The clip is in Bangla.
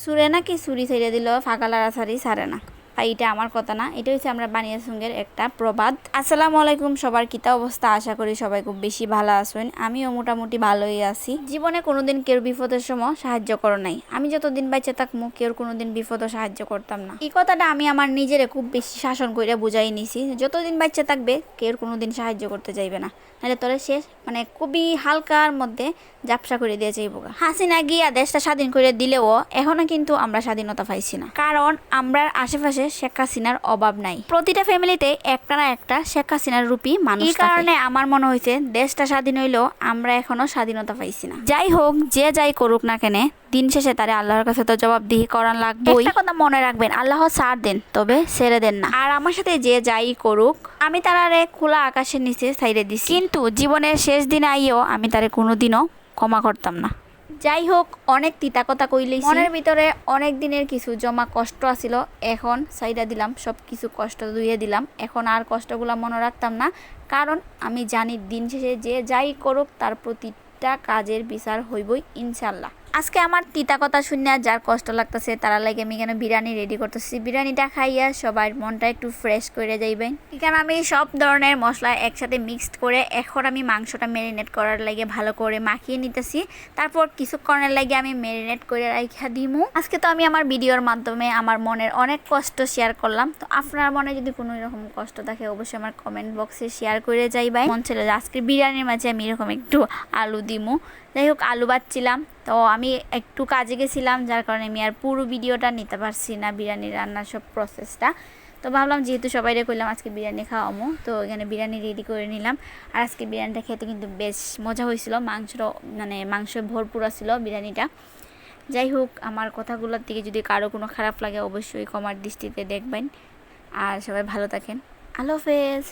সুরে নাকি সুরি ছেড়ে দিল ফাঁকা লাড়াছাড়ি সারে না। তাই এটা আমার কথা না, এটা হচ্ছে আমরা বানিয়া সঙ্গের একটা প্রবাদ। আসসালামু আলাইকুম, সবার কিতা অবস্থা? আশা করি সবাই খুব বেশি ভালো আছেন। আমিও মোটামুটি ভালোই আছি। জীবনে কোনোদিন কেউ বিপদের সময় সাহায্য করো নাই। আমি যতদিন বাইচে থাকব কেউ কোনোদিন বিপদও সাহায্য করতাম না। এই কথাটা আমি আমার নিজেরে খুব বেশি শাসন করে বুঝাই নিছি। যতদিন বাচ্চা থাকবে, কেউ কোনোদিন সাহায্য করতে চাইবে না। নাহলে তোরে শেষ মানে খুবই হালকার মধ্যে জাপসা করে দিয়ে যাইব হাসিনা গিয়া দেশটা স্বাধীন করে দিলেও এখনও কিন্তু আমরা স্বাধীনতা পাইছি না। কারণ আমরা আশেপাশে শেখ হাসিনার অভাব নাই। প্রতিটা ফ্যামিলিতে একটা না একটা শেখ হাসিনার রূপী মানুষ এই কারণে আমার মনে হয়েছে দেশটা স্বাধীন হইলেও আমরা এখনও স্বাধীনতা পাইছি না। যাই হোক যে যাই করুক না কেন দিন শেষে তারে আল্লাহর কাছে তো জবাবদিহি করার লাগবে একটা কথা মনে রাখবেন আল্লাহ সার দেন তবে ছেড়ে দেন না। আর আমার সাথে যে যাই করুক আমি তারারে খোলা আকাশের নিচে সাইডে দিছি। কিন্তু জীবনের শেষ দিন আইও আমি তারে কোনোদিনও ক্ষমা করতাম না। যাই হোক অনেক তিতা কথা কইলেই মনের ভিতরে অনেক দিনের কিছু জমা কষ্ট আছিল, এখন সাইডা দিলাম সব কিছু কষ্ট ধুয়ে দিলাম। এখন আর কষ্টগুলো মনে রাখতাম না, কারণ আমি জানি দিন শেষে যে যাই করুক, তার প্রতিটা কাজের বিচার হইবই, ইনশাল্লাহ। আজকে আমার তিতা কথা শুনে যার কষ্ট লাগতেছে, তারা লাগে আমি কেন বিরিয়ানি রেডি করতেছি। বিরিয়ানিটা খাইয়া সবার মনটা একটু ফ্রেশ করে যাইবেন। এখানে আমি সব ধরনের মশলা একসাথে মিক্সড করে এখন আমি মাংসটা ম্যারিনেট করার লাগে ভালো করে মাখিয়ে নিতেছি। তারপর কিছুক্ষণের লাগে আমি ম্যারিনেট করে রাখা দিমু। আজকে তো আমি আমার ভিডিওর মাধ্যমে আমার মনের অনেক কষ্ট শেয়ার করলাম। তো আপনার মনে যদি কোনো এরকম কষ্ট থাকে, অবশ্যই আমার কমেন্ট বক্সে শেয়ার করে যাইবাই মন ছিল আজকে বিরিয়ানির মাঝে আমি এরকম একটু আলু দিমু। যাই হোক, আলু বাচ্ছিলাম তো আমি একটু কাজে গেছিলাম, যার কারণে আমি আর পুরো ভিডিওটা নিতে পারছি না, বিরিয়ানি রান্নার সব প্রসেসটা তো ভাবলাম যেহেতু সবাই করলাম আজকে বিরিয়ানি খাওয়ামো তো এখানে বিরিয়ানি রেডি করে নিলাম। আর আজকে বিরিয়ানিটা খেতে কিন্তু বেশ মজা হয়েছিল মাংসটা মানে মাংস ভরপুর ছিল বিরিয়ানিটা। যাই হোক, আমার কথাগুলোর দিকে যদি কারও কোনো খারাপ লাগে, অবশ্যই কমার দৃষ্টিতে দেখবেন। আর সবাই ভালো থাকেন। আল্লাহ হাফেজ।